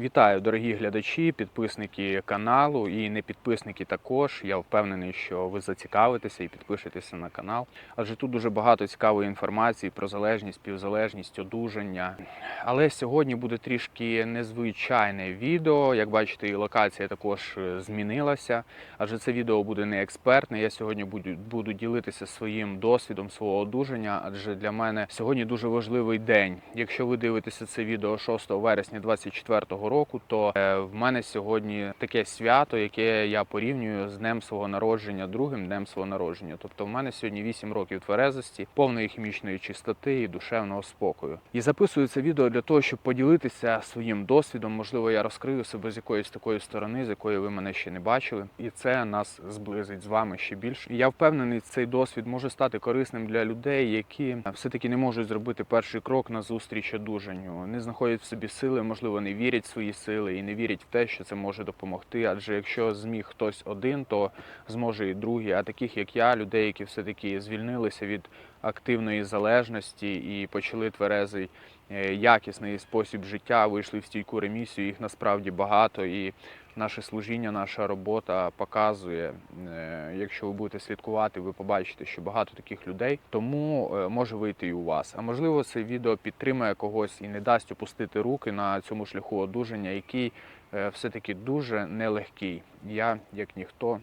Вітаю, дорогі глядачі, підписники каналу і не підписники також. Я впевнений, що ви зацікавитеся і підпишетеся на канал. Адже тут дуже багато цікавої інформації про залежність, співзалежність, одужання. Але сьогодні буде трішки незвичайне відео. Як бачите, і локація також е, змінилася. Адже це відео буде не експертне. Я сьогодні буду, буду ділитися своїм досвідом свого одужання. Адже для мене сьогодні дуже важливий день. Якщо ви дивитеся це відео 6 вересня 2024 року, то е, в мене сьогодні таке свято, яке я порівнюю з днем свого народження, другим днем свого народження. Тобто, в мене сьогодні 8 років тверезості, повної хімічної чистоти і душевного спокою. І записую це відео для того, щоб поділитися своїм досвідом. Можливо, я розкрию себе з якоїсь такої сторони, з якої ви мене ще не бачили, і це нас зблизить з вами ще більше. Я впевнений, цей досвід може стати корисним для людей, які все таки не можуть зробити перший крок на зустріч одужанню, не знаходять в собі сили, можливо, не вірять в свої сили і не вірять в те, що це може допомогти. Адже якщо зміг хтось один, то зможе і другий. А таких як я, людей, які все таки звільнилися від активної залежності і почали тверезий е, якісний спосіб життя, вийшли в стійку ремісію. Їх насправді багато і. Наше служіння, наша робота показує. е, Якщо ви будете слідкувати, ви побачите, що багато таких людей. Тому е, може вийти і у вас. А можливо, це відео підтримає когось і не дасть опустити руки на цьому шляху одужання, який е, все-таки дуже нелегкий. Я, як ніхто,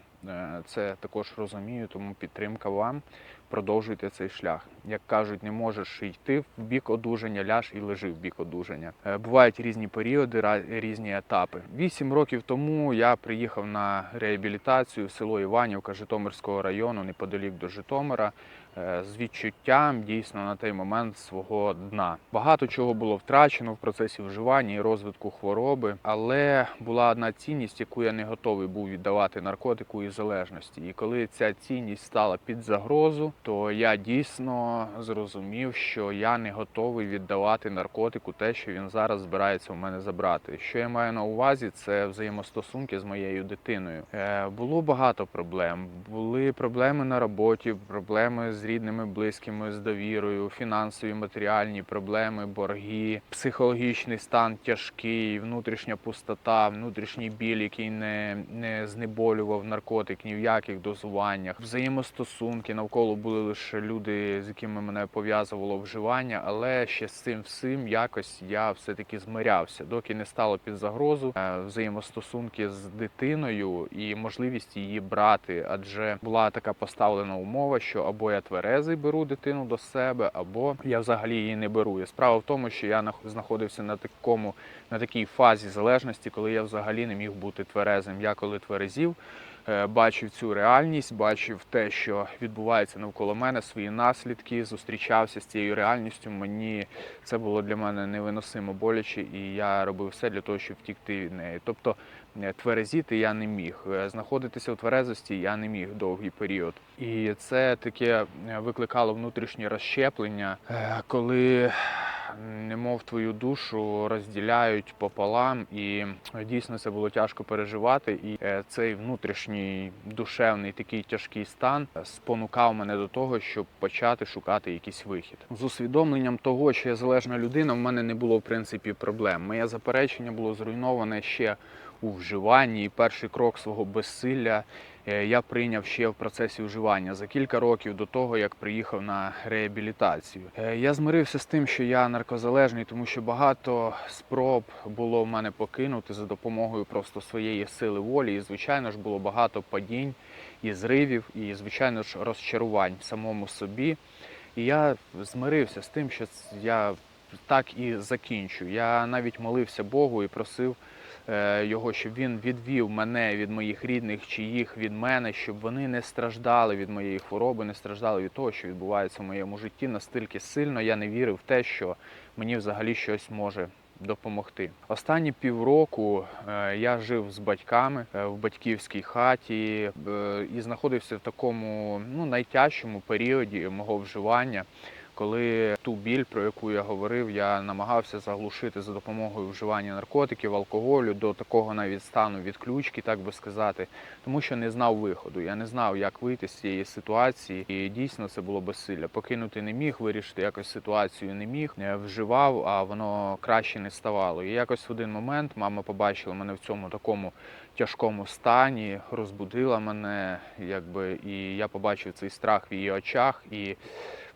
це також розумію, тому підтримка вам. Продовжуйте цей шлях. Як кажуть, не можеш йти в бік одужання, ляж і лежи в бік одужання. Е, Бувають різні періоди, різні етапи. Вісім років тому я приїхав на реабілітацію в село Іванівка Житомирського району, неподалік до Житомира, е, з відчуттям дійсно на той момент свого дна. Багато чого було втрачено в процесі вживання і розвитку хвороби, але була одна цінність, яку я не готовий був віддавати наркотику і залежності. І коли ця цінність стала під загрозу, то я дійсно зрозумів, що я не готовий віддавати наркотику те, що він зараз збирається у мене забрати. Що я маю на увазі, це взаємостосунки з моєю дитиною. Е, було багато проблем. Були проблеми на роботі, проблеми з рідними, близькими, з довірою, фінансові, матеріальні проблеми, борги, психологічний стан тяжкий, внутрішня пустота, внутрішній біль, який не, не знеболював наркотик ні в яких дозуваннях. Взаємостосунки навколо були лише люди, з якими мене пов'язувало вживання, але ще з цим всім якось я все-таки змирявся, доки не стало під загрозу е, взаємостосунки з дитиною і можливість її брати. Адже була така поставлена умова, що або я тверезий беру дитину до себе, або я взагалі її не беру. І справа в тому, що я нах- знаходився на такому на такій фазі залежності, коли я взагалі не міг бути тверезим. Я коли тверезів. Е, Бачив цю реальність, бачив те, що відбувається навколо мене, свої наслідки, зустрічався з цією реальністю. Мені це було для мене невиносимо боляче, і я робив все для того, щоб втікти від неї. Тобто е, тверезіти я не міг. Е, Знаходитися у тверезості я не міг довгий період. І це таке викликало внутрішнє розщеплення, коли немов твою душу розділяють пополам, і е, дійсно це було тяжко переживати. І е, цей внутрішній душевний такий тяжкий стан е, спонукав мене до того, щоб почати шукати якийсь вихід. З усвідомленням того, що я залежна людина, в мене не було в принципі проблем. Моє заперечення було зруйноване ще у вживанні, і перший крок свого безсилля я прийняв ще в процесі вживання за кілька років до того, як приїхав на реабілітацію. Е, Я змирився з тим, що я наркозалежний, тому що багато спроб було в мене покинути за допомогою просто своєї сили волі. І звичайно ж було багато падінь і зривів, і звичайно ж розчарувань в самому собі. І я змирився з тим, що я так і закінчу. Я навіть молився Богу і просив е, його, щоб він відвів мене від моїх рідних чи їх від мене, щоб вони не страждали від моєї хвороби, не страждали від того, що відбувається в моєму житті. Настільки сильно я не вірив в те, що мені взагалі щось може. Допомогти останні півроку е, я жив з батьками е, в батьківській хаті е, і знаходився в такому ну найтяжчому періоді мого вживання. Коли ту біль, про яку я говорив, я намагався заглушити за допомогою вживання наркотиків, алкоголю до такого навіть стану відключки, так би сказати, тому що не знав виходу. Я не знав, як вийти з цієї ситуації, і дійсно це було безсилля. Покинути не міг, вирішити якось ситуацію не міг, не вживав, а воно краще не ставало. І якось в один момент мама побачила мене в цьому такому тяжкому стані, розбудила мене, якби, і я побачив цей страх в її очах і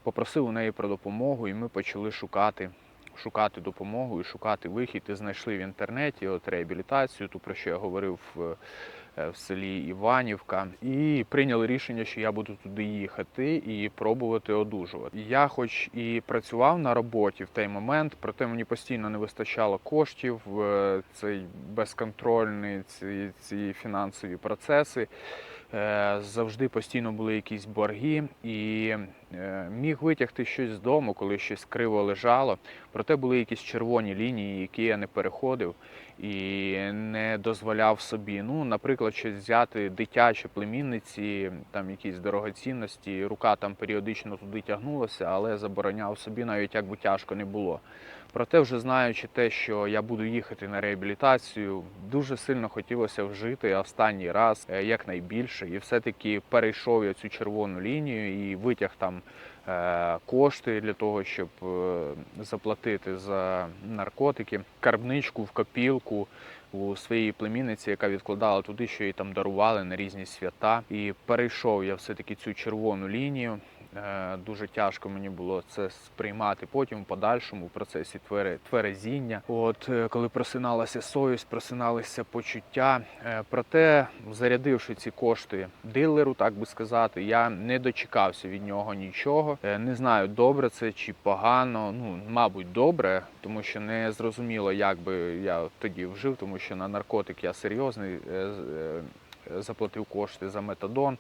попросив у неї про допомогу, і ми почали шукати. Шукати допомогу і шукати вихід. І знайшли в інтернеті от реабілітацію, ту про що я говорив в, е, в селі Іванівка, і прийняли рішення, що я буду туди їхати і пробувати одужувати. Я, хоч і працював на роботі в той момент, проте мені постійно не вистачало коштів е, цей безконтрольний ці, ці фінансові процеси. Е, Завжди постійно були якісь борги, і міг витягти щось з дому, коли щось криво лежало. Проте були якісь червоні лінії, які я не переходив і не дозволяв собі. Ну, наприклад, щось взяти дитяче племінниці, там якісь дорогоцінності. Рука там періодично туди тягнулася, але забороняв собі, навіть як би тяжко не було. Проте, вже знаючи те, що я буду їхати на реабілітацію, дуже сильно хотілося вжити останній раз е, якнайбільше, і все-таки перейшов я цю червону лінію і витяг там е, кошти для того, щоб е, заплатити за наркотики, карбничку в копілку. У своїй племінниці, яка відкладала туди, що їй там дарували на різні свята, і перейшов я все-таки цю червону лінію. Е, Дуже тяжко мені було це сприймати потім в подальшому в процесі тверезіння. От е, коли просиналася совість, просиналися почуття. Е, Проте, зарядивши ці кошти дилеру, так би сказати, я не дочекався від нього нічого. Не знаю, добре це чи погано. Ну, мабуть, добре, тому що не зрозуміло, як би я тоді вжив, тому що на наркотик я серйозний. Заплатив кошти за метадон,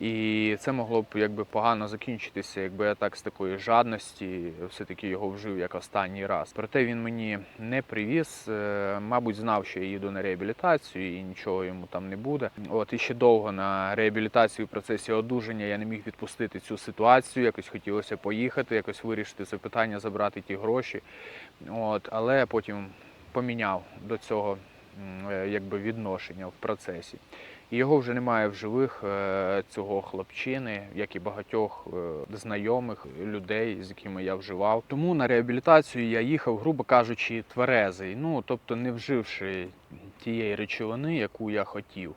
і це могло б якби погано закінчитися, якби я так з такої жадності все-таки його вжив як останній раз. Проте він мені не привіз. е, Мабуть, знав, що я їду на реабілітацію і нічого йому там не буде. От і ще довго на реабілітацію в процесі одужання я не міг відпустити цю ситуацію. Якось хотілося поїхати, якось вирішити це питання, забрати ті гроші. От, але потім поміняв до цього е, якби відношення в процесі. Його вже немає в живих е, цього хлопчини, як і багатьох е, знайомих людей, з якими я вживав. Тому на реабілітацію я їхав, грубо кажучи, тверезий. Ну тобто не вживши тієї речовини, яку я хотів.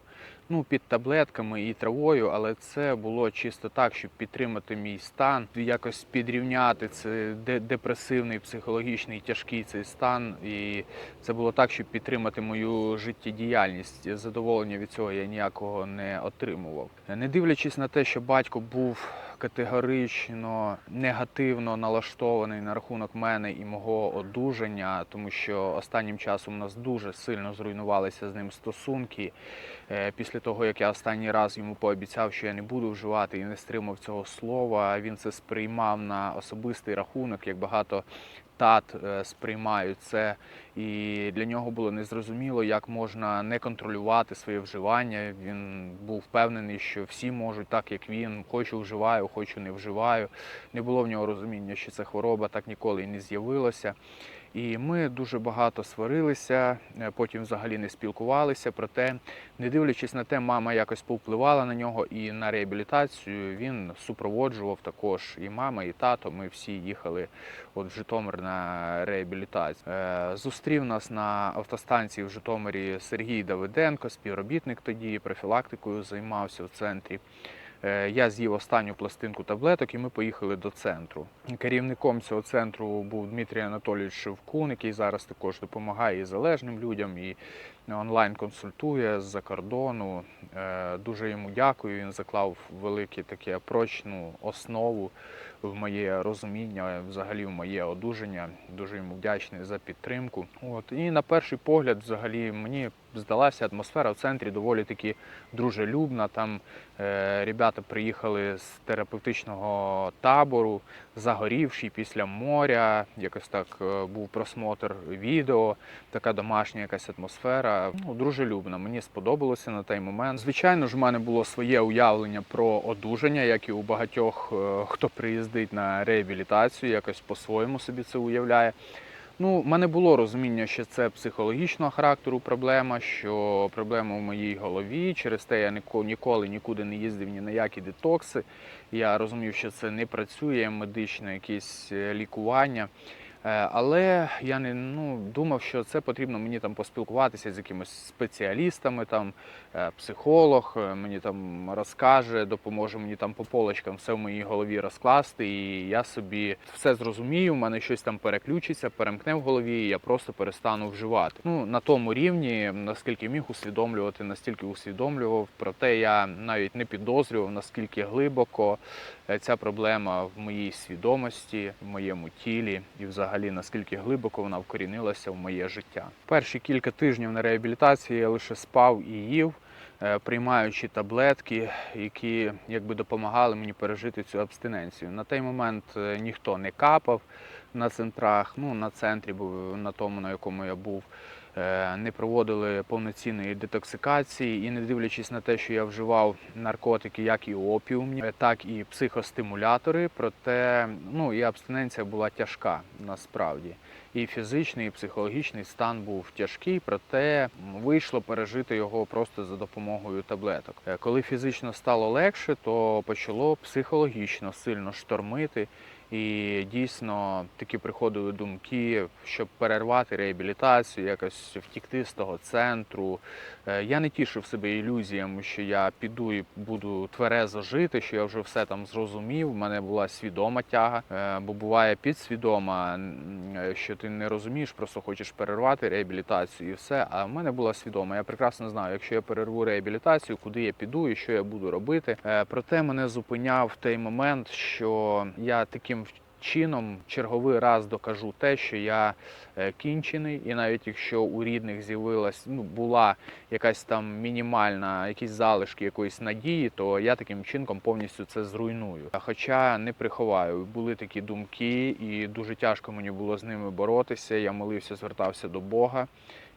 Ну, під таблетками і травою, але це було чисто так, щоб підтримати мій стан, якось підрівняти це депресивний, психологічний, тяжкий цей стан. І це було так, щоб підтримати мою життєдіяльність. Задоволення від цього я ніякого не отримував. Не дивлячись на те, що батько був категорично негативно налаштований на рахунок мене і мого одужання, тому що останнім часом у нас дуже сильно зруйнувалися з ним стосунки. Е, Після того, як я останній раз йому пообіцяв, що я не буду вживати і не стримав цього слова, він це сприймав на особистий рахунок, як багато тат е, сприймають це. І для нього було незрозуміло, як можна не контролювати своє вживання. Він був впевнений, що всі можуть так, як він. Хочу вживаю, хочу не вживаю. Не було в нього розуміння, що це хвороба так ніколи і не з'явилася. І ми дуже багато сварилися, е, потім взагалі не спілкувалися. Проте, не дивлячись на те, мама якось повпливала на нього і на реабілітацію. Він супроводжував також і мама, і тато. Ми всі їхали от в Житомир на реабілітацію. Е, Зустрів нас на автостанції в Житомирі Сергій Давиденко, співробітник тоді, профілактикою займався в центрі. Е, Я з'їв останню пластинку таблеток, і ми поїхали до центру. Керівником цього центру був Дмитрій Анатолійович Шевкун, який зараз також допомагає і залежним людям, і онлайн консультує з-за кордону. Е, Дуже йому дякую. Він заклав велике таке прочну основу в моє розуміння, взагалі в моє одужання. Дуже йому вдячний за підтримку. От і на перший погляд, взагалі, мені здалася атмосфера в центрі доволі таки дружелюбна. Там е, ребята приїхали з терапевтичного табору, загорівши після моря. Якось так е, був просмотр відео, така домашня якась атмосфера. Ну, дружелюбна. Мені сподобалося на той момент. Звичайно ж, в мене було своє уявлення про одужання, як і у багатьох, е, хто приїздив їздить на реабілітацію, якось по-своєму собі це уявляє. Ну, в мене було розуміння, що це психологічного характеру проблема, що проблема в моїй голові. Через те я ніколи нікуди не їздив ні на які детокси. Я розумів, що це не працює медичне якесь е, лікування. Е, Але я не ну, думав, що це потрібно мені там поспілкуватися з якимись спеціалістами, там психолог е, мені там розкаже, допоможе мені там по полочкам все в моїй голові розкласти, і я собі все зрозумію, в мене щось там переключиться, перемкне в голові, і я просто перестану вживати. Ну на тому рівні, наскільки міг усвідомлювати, настільки усвідомлював. Проте я навіть не підозрював, наскільки глибоко е, ця проблема в моїй свідомості, в моєму тілі, і взагалі наскільки глибоко вона вкорінилася в моє життя. Перші кілька тижнів на реабілітації я лише спав і їв. Е, Приймаючи таблетки, які якби допомагали мені пережити цю абстиненцію. На той момент е, ніхто не капав на центрах, ну на центрі був на тому, на якому я був. е, Не проводили повноцінної детоксикації, і не дивлячись на те, що я вживав наркотики, як і опіум, е, так і психостимулятори. Проте ну і абстиненція була тяжка насправді. І фізичний, і психологічний стан був тяжкий, проте вийшло пережити його просто за допомогою таблеток. Е, Коли фізично стало легше, то почало психологічно сильно штормити. І дійсно такі приходили думки, щоб перервати реабілітацію, якось втікти з того центру. Е, Я не тішив себе ілюзіями, що я піду і буду тверезо жити, що я вже все там зрозумів. У мене була свідома тяга, е, бо буває підсвідома, е, що ти не розумієш, просто хочеш перервати реабілітацію і все. А в мене була свідома. Я прекрасно знаю, якщо я перерву реабілітацію, куди я піду і що я буду робити. Проте мене зупиняв той момент, що я таким чином черговий раз докажу те, що я е, кінчений, і навіть якщо у рідних з'явилась ну була якась там мінімальна, якісь залишки якоїсь надії, то я таким чином повністю це зруйную. Хоча не приховаю, були такі думки, і дуже тяжко мені було з ними боротися. Я молився, звертався до Бога.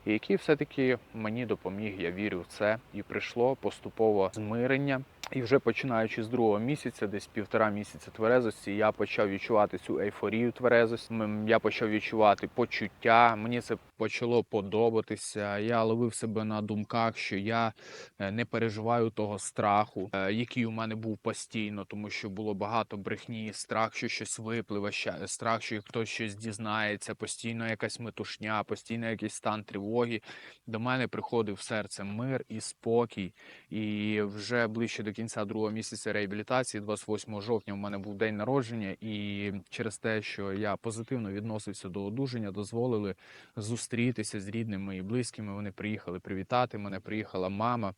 І який все-таки мені допоміг, я вірю в це, і прийшло поступово змирення. І вже починаючи з другого місяця, десь півтора місяця тверезості, я почав відчувати цю ейфорію тверезості. Я почав відчувати почуття. Мені це почало подобатися. Я ловив себе на думках, що я е, не переживаю того страху, е, який у мене був постійно, тому що було багато брехні, страх, що щось випливе, страх, що хтось щось дізнається, постійно якась метушня, постійно якийсь стан тривоги. До мене приходив в серце мир і спокій. І вже ближче до кінця другого місяця реабілітації, 28 жовтня, у мене був день народження, і через те, що я позитивно відносився до одужання, дозволили зустрітися з рідними і близькими. Вони приїхали привітати мене. Приїхала мама,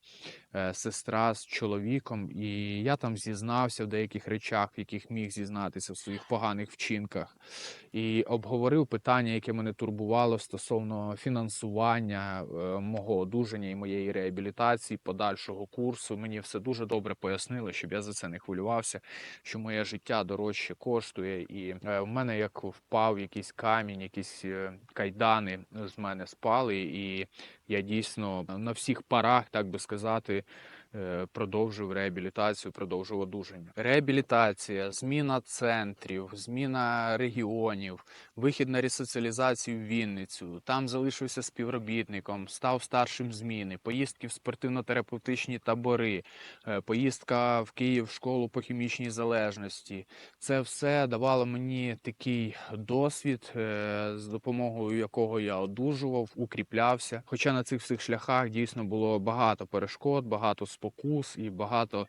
е, сестра з чоловіком, і я там зізнався в деяких речах, в яких міг зізнатися в своїх поганих вчинках, і обговорив питання, яке мене турбувало стосовно фінансування е, мого одужання і моєї реабілітації, подальшого курсу. Мені все дуже добре пояснили, щоб я за це не хвилювався, що моє життя дорожче коштує, і е, в мене як впав якийсь камінь, якісь е, кайдани з мене спали, і я дійсно на всіх парах, так би сказати. Е, Продовжив реабілітацію, продовжив одужання. Реабілітація, зміна центрів, зміна регіонів, вихід на ресоціалізацію в Вінницю. Там залишився співробітником, став старшим зміни, поїздки в спортивно-терапевтичні табори, е, поїздка в Київ в школу по хімічній залежності. Це все давало мені такий досвід, е, з допомогою якого я одужував, укріплявся. Хоча на цих всіх шляхах дійсно було багато перешкод, багато спокус і багато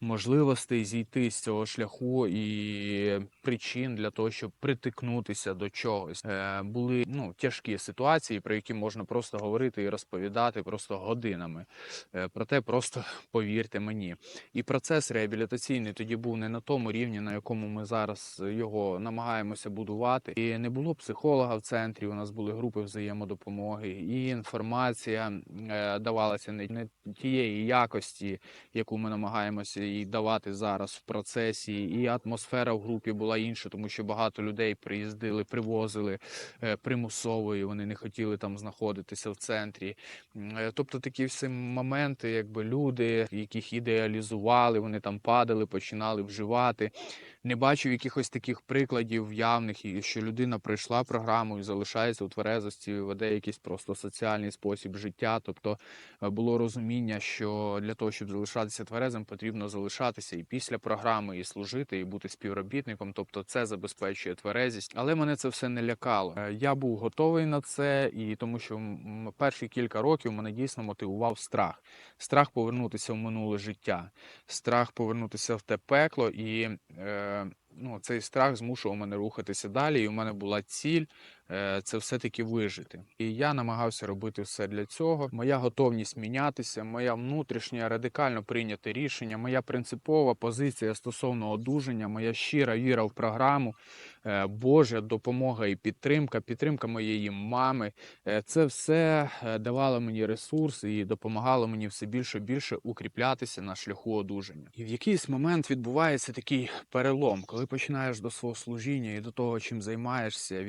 можливостей зійти з цього шляху і причин для того, щоб притикнутися до чогось. Е, були ну тяжкі ситуації, про які можна просто говорити і розповідати просто годинами. Е, проте просто повірте мені. І процес реабілітаційний тоді був не на тому рівні, на якому ми зараз його намагаємося будувати. І не було психолога в центрі. У нас були групи взаємодопомоги, і інформація е, давалася не, не тієї якості, яку ми намагаємося їй давати зараз в процесі. І атмосфера в групі була інша, тому що багато людей приїздили, привозили е, примусово, і вони не хотіли там знаходитися в центрі. Е, Тобто такі всі моменти, якби люди, яких ідеалізували, вони там падали, починали вживати. Не бачив якихось таких прикладів явних, і що людина пройшла програму і залишається у тверезості, веде якийсь просто соціальний спосіб життя. Тобто е, було розуміння, що для того, щоб залишатися тверезим, потрібно залишатися і після програми, і служити, і бути співробітником. Тобто, це забезпечує тверезість. Але мене це все не лякало. Е, Я був готовий на це, і тому що перші кілька років мене дійсно мотивував страх. Страх повернутися в минуле життя, страх повернутися в те пекло, і е, ну, цей страх змушував мене рухатися далі. І у мене була ціль е, це все-таки вижити. І я намагався робити все для цього. Моя готовність мінятися, моя внутрішня радикально прийняте рішення, моя принципова позиція стосовно одужання, моя щира віра в програму, е, Божа допомога і підтримка, підтримка моєї мами. Е, Це все е, давало мені ресурс і допомагало мені все більше і більше укріплятися на шляху одужання. І в якийсь момент відбувається такий перелом, коли починаєш до свого служіння і до того, чим займаєшся,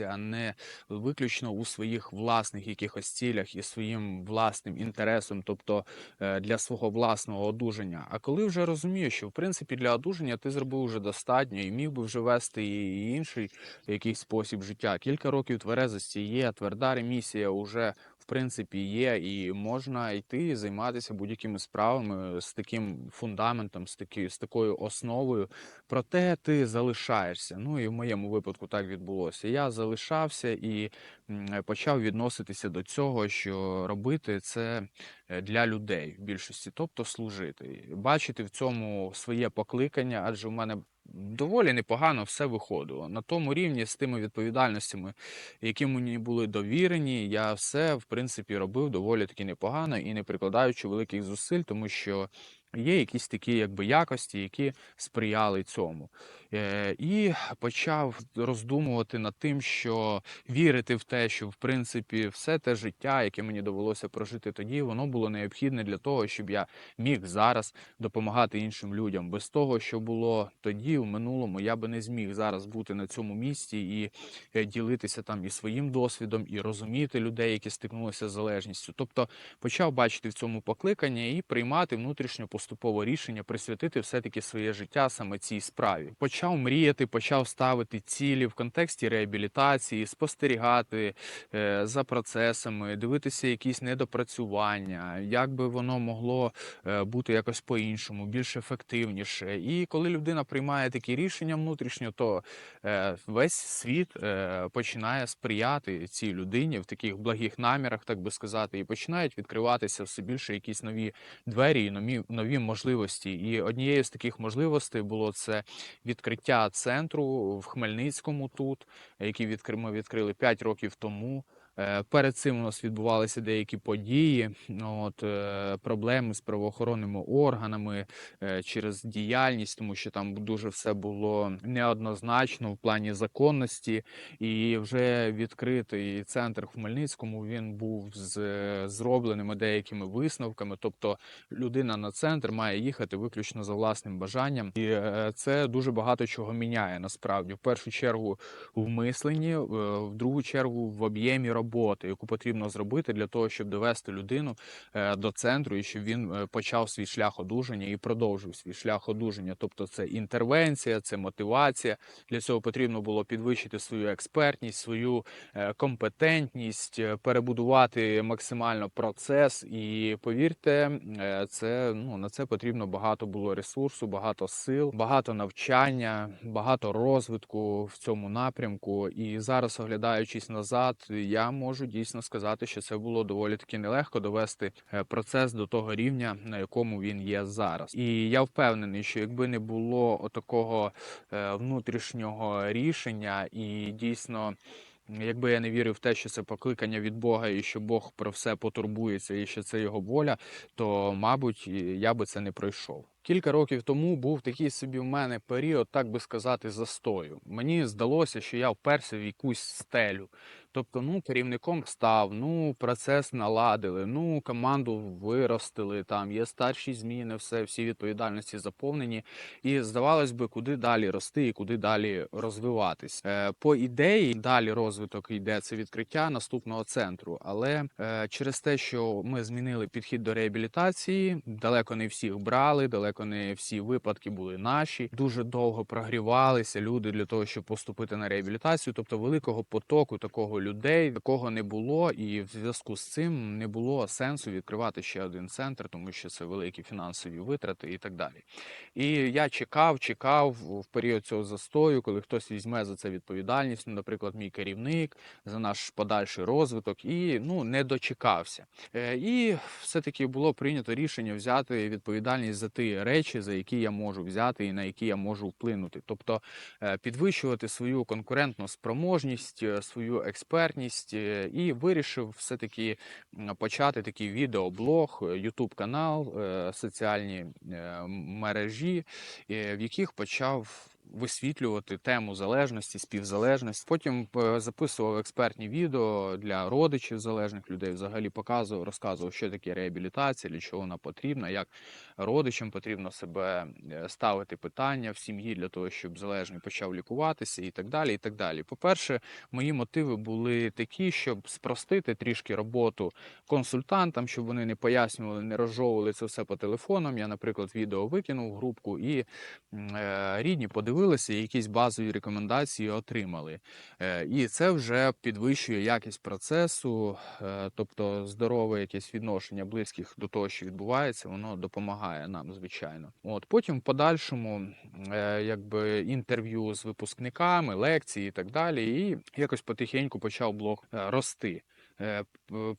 відноситися не виключно у своїх власних якихось цілях і своїм власним інтересом, тобто е, для свого власного одужання. А коли вже розумієш, що в принципі для одужання ти зробив вже достатньо і міг би вже вести і інший якийсь спосіб життя. Кілька років тверезості є, тверда ремісія вже в принципі є, і можна йти і займатися будь-якими справами з таким фундаментом, з такі, з такою основою. Проте ти залишаєшся. Ну і в моєму випадку так відбулося. Я залишався і почав відноситися до цього, що робити це е, для людей в більшості, тобто служити, бачити в цьому своє покликання, адже в мене доволі непогано все виходило. На тому рівні з тими відповідальностями, які мені були довірені, я все в принципі робив доволі таки непогано і не прикладаючи великих зусиль, тому що. Є якісь такі якби якості, які сприяли цьому. Е, і почав роздумувати над тим, що вірити в те, що в принципі все те життя, яке мені довелося прожити тоді, воно було необхідне для того, щоб я міг зараз допомагати іншим людям. Без того, що було тоді, в минулому, я би не зміг зараз бути на цьому місці і е, ділитися там і своїм досвідом, і розуміти людей, які стикнулися з залежністю. Тобто почав бачити в цьому покликання і приймати внутрішньо поступово рішення присвятити все-таки своє життя саме цій справі. Почав мріяти, почав ставити цілі в контексті реабілітації, спостерігати е, за процесами, дивитися якісь недопрацювання, як би воно могло е, бути якось по-іншому, більш ефективніше. І коли людина приймає такі рішення внутрішньо, то е, весь світ починає сприяти цій людині в таких благих намірах, так би сказати, і починають відкриватися все більше якісь нові двері і нові, нові можливості. І однією з таких можливостей було це відкриття центру в Хмельницькому тут, який відкри- ми відкрили 5 років тому. Е, Перед цим у нас відбувалися деякі події, от, е, проблеми з правоохоронними органами е, через діяльність, тому що там дуже все було неоднозначно в плані законності. І вже відкритий центр в Хмельницькому він був з зробленими деякими висновками. Тобто людина на центр має їхати виключно за власним бажанням, і це дуже багато чого міняє насправді. В першу чергу в мисленні, в другу чергу в об'ємі роботи, яку потрібно зробити для того, щоб довести людину е, до центру і щоб він е, почав свій шлях одужання і продовжив свій шлях одужання. Тобто, це інтервенція, це мотивація. Для цього потрібно було підвищити свою експертність, свою е, компетентність, перебудувати максимально процес. І повірте, це ну на це потрібно багато було ресурсу, багато сил, багато навчання, багато розвитку в цьому напрямку. І зараз, оглядаючись назад, я можу дійсно сказати, що це було доволі таки нелегко довести е, процес до того рівня, на якому він є зараз. І я впевнений, що якби не було такого внутрішнього рішення і дійсно. Якби я не вірив в те, що це покликання від Бога, і що Бог про все потурбується, і що це його воля, то мабуть я би це не пройшов. Кілька років тому був такий собі в мене період, так би сказати, застою. Мені здалося, що я вперся в якусь стелю. Тобто, ну, керівником став, ну, процес наладили, ну, команду виростили, там є старші зміни, все, всі відповідальності заповнені. І здавалось би, куди далі рости і куди далі розвиватись. Е, по ідеї, далі розвиток йде це відкриття наступного центру. Але е, через те, що ми змінили підхід до реабілітації, далеко не всіх брали, далеко далеко не всі випадки були наші. Дуже довго прогрівалися люди для того, щоб поступити на реабілітацію. Тобто великого потоку такого людей такого не було, і в зв'язку з цим не було сенсу відкривати ще один центр, тому що це великі фінансові витрати і так далі. І я чекав, чекав в період цього застою, коли хтось візьме за це відповідальність, ну, наприклад, мій керівник за наш подальший розвиток, і ну не дочекався. Е, І все-таки було прийнято рішення взяти відповідальність за ті речі, за які я можу взяти і на які я можу вплинути. Тобто е, підвищувати свою конкурентну спроможність, е, свою експертність, е, і вирішив все-таки почати такий відеоблог, Ютуб канал, е, соціальні мережі, в яких почав висвітлювати тему залежності, співзалежності. Потім е, записував експертні відео для родичів залежних людей. Взагалі показував, розказував, що таке реабілітація, для чого вона потрібна, як родичам потрібно себе е, ставити питання в сім'ї для того, щоб залежний почав лікуватися, і так далі. І так далі. По-перше, мої мотиви були такі, щоб спростити трішки роботу консультантам, щоб вони не пояснювали, не розжовували це все по телефонам. Я, наприклад, відео викинув в групку, і е, рідні подивилися, і якісь базові рекомендації отримали. Е, І це вже підвищує якість процесу, е, тобто здорове якесь відношення близьких до того, що відбувається, воно допомагає нам, звичайно. От потім в подальшому, е, якби інтерв'ю з випускниками, лекції і так далі, і якось потихеньку почав блог рости. Е,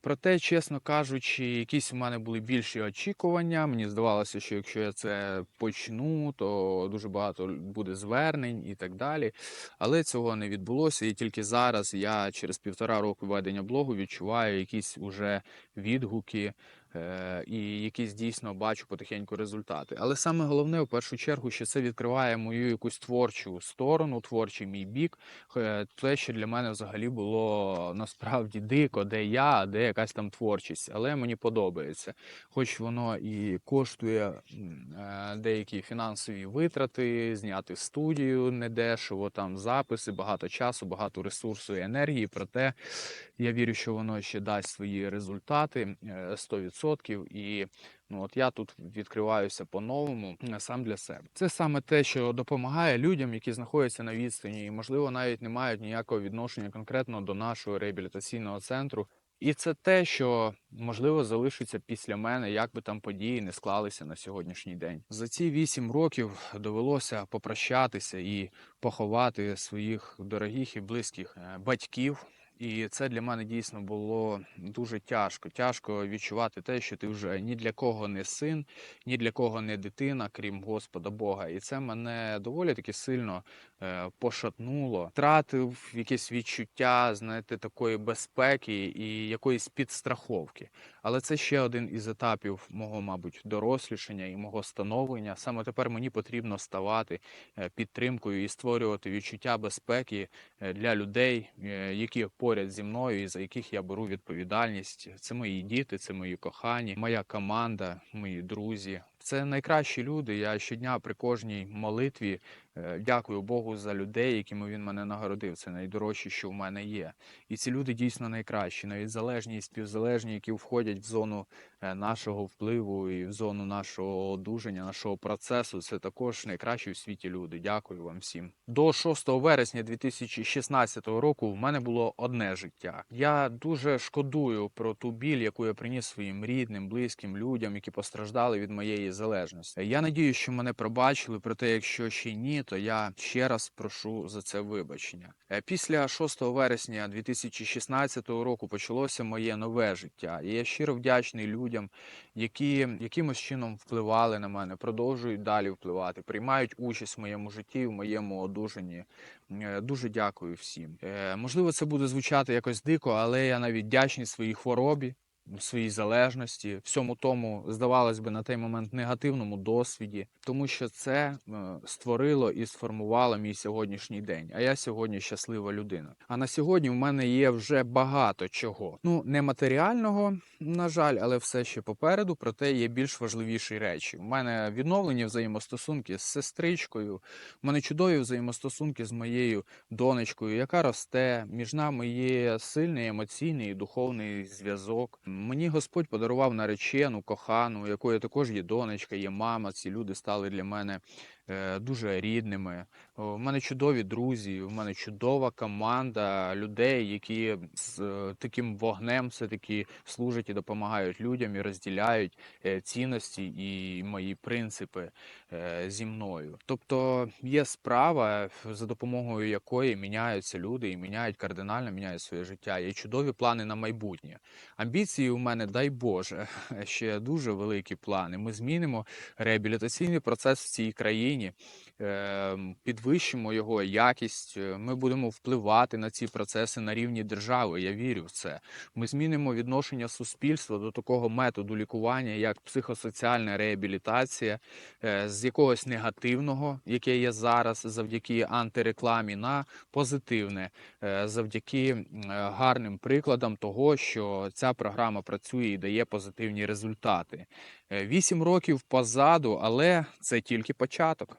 Проте, чесно кажучи, якісь у мене були більші очікування. Мені здавалося, що якщо я це почну, то дуже багато буде звернень і так далі. Але цього не відбулося. І тільки зараз я через півтора року ведення блогу відчуваю якісь уже відгуки. Е, І якісь дійсно бачу потихеньку результати. Але саме головне, в першу чергу, що це відкриває мою якусь творчу сторону, творчий мій бік. Е, Те, що для мене взагалі було насправді дико, де я, а де якась там творчість. Але мені подобається. Хоч воно і коштує е, деякі фінансові витрати, зняти студію недешево, там записи, багато часу, багато ресурсу і енергії. Проте я вірю, що воно ще дасть свої результати е, 100%. І ну от я тут відкриваюся по-новому е, сам для себе. Це саме те, що допомагає людям, які знаходяться на відстані, і можливо навіть не мають ніякого відношення конкретно до нашого реабілітаційного центру. І це те, що можливо залишиться після мене, як би там події не склалися на сьогоднішній день. За ці вісім років довелося попрощатися і поховати своїх дорогих і близьких е, батьків. І це для мене дійсно було дуже тяжко. Тяжко відчувати те, що ти вже ні для кого не син, ні для кого не дитина, крім Господа Бога. І це мене доволі таки сильно пошатнуло. Втратив якесь відчуття, знаєте, такої безпеки і якоїсь підстраховки. Але це ще один із етапів мого, мабуть, дорослішання і мого становлення. Саме тепер мені потрібно ставати е, підтримкою і створювати відчуття безпеки е, для людей, е, які поряд зі мною і за яких я беру відповідальність. Це мої діти, це мої кохані, моя команда, мої друзі. Це найкращі люди. Я щодня при кожній молитві е, дякую Богу за людей, якими він мене нагородив. Це найдорожче, що в мене є. І ці люди дійсно найкращі, навіть залежні і співзалежні, які входять в зону е, нашого впливу і в зону нашого одужання, нашого процесу. Це також найкращі у світі люди. Дякую вам всім. До 6 вересня 2016 року в мене було одне життя. Я дуже шкодую про ту біль, яку я приніс своїм рідним, близьким людям, які постраждали від моєї залежності. Я надію, що мене пробачили. Проте, якщо ще ні, то я ще раз прошу за це вибачення. Е, Після 6 вересня 2016 року почалося моє нове життя. І я щиро вдячний людям, які якимось чином впливали на мене, продовжують далі впливати, приймають участь в моєму житті, в моєму одужанні. Е, Дуже дякую всім. Е, Можливо, це буде звучати якось дико, але я навіть вдячний своїй хворобі, своїй залежності, всьому тому, здавалось би, на той момент негативному досвіді, тому що це е, створило і сформувало мій сьогоднішній день. А я сьогодні щаслива людина. А на сьогодні в мене є вже багато чого. Ну не матеріального, на жаль, але все ще попереду. Проте є більш важливіші речі. У мене відновлені взаємостосунки з сестричкою. У мене чудові взаємостосунки з моєю донечкою, яка росте. Між нами є сильний емоційний і духовний зв'язок. Мені Господь подарував наречену, кохану, якої також є донечка, є мама. Ці люди стали для мене дуже рідними. У мене чудові друзі, у мене чудова команда людей, які з е, таким вогнем все-таки служать і допомагають людям і розділяють е, цінності і мої принципи е, зі мною. Тобто є справа, за допомогою якої міняються люди і міняють кардинально міняють своє життя. Є чудові плани на майбутнє. Амбіції у мене, дай Боже, ще дуже великі плани. Ми змінимо реабілітаційний процес в цій країні, е, підвищимо його якість. е, Ми будемо впливати на ці процеси на рівні держави. Я вірю в це. Ми змінимо відношення суспільства до такого методу лікування, як психосоціальна реабілітація, е, з якогось негативного, яке є зараз, завдяки антирекламі, на позитивне, е, завдяки гарним прикладам того, що ця програма працює і дає позитивні результати. Вісім років позаду, але це тільки початок.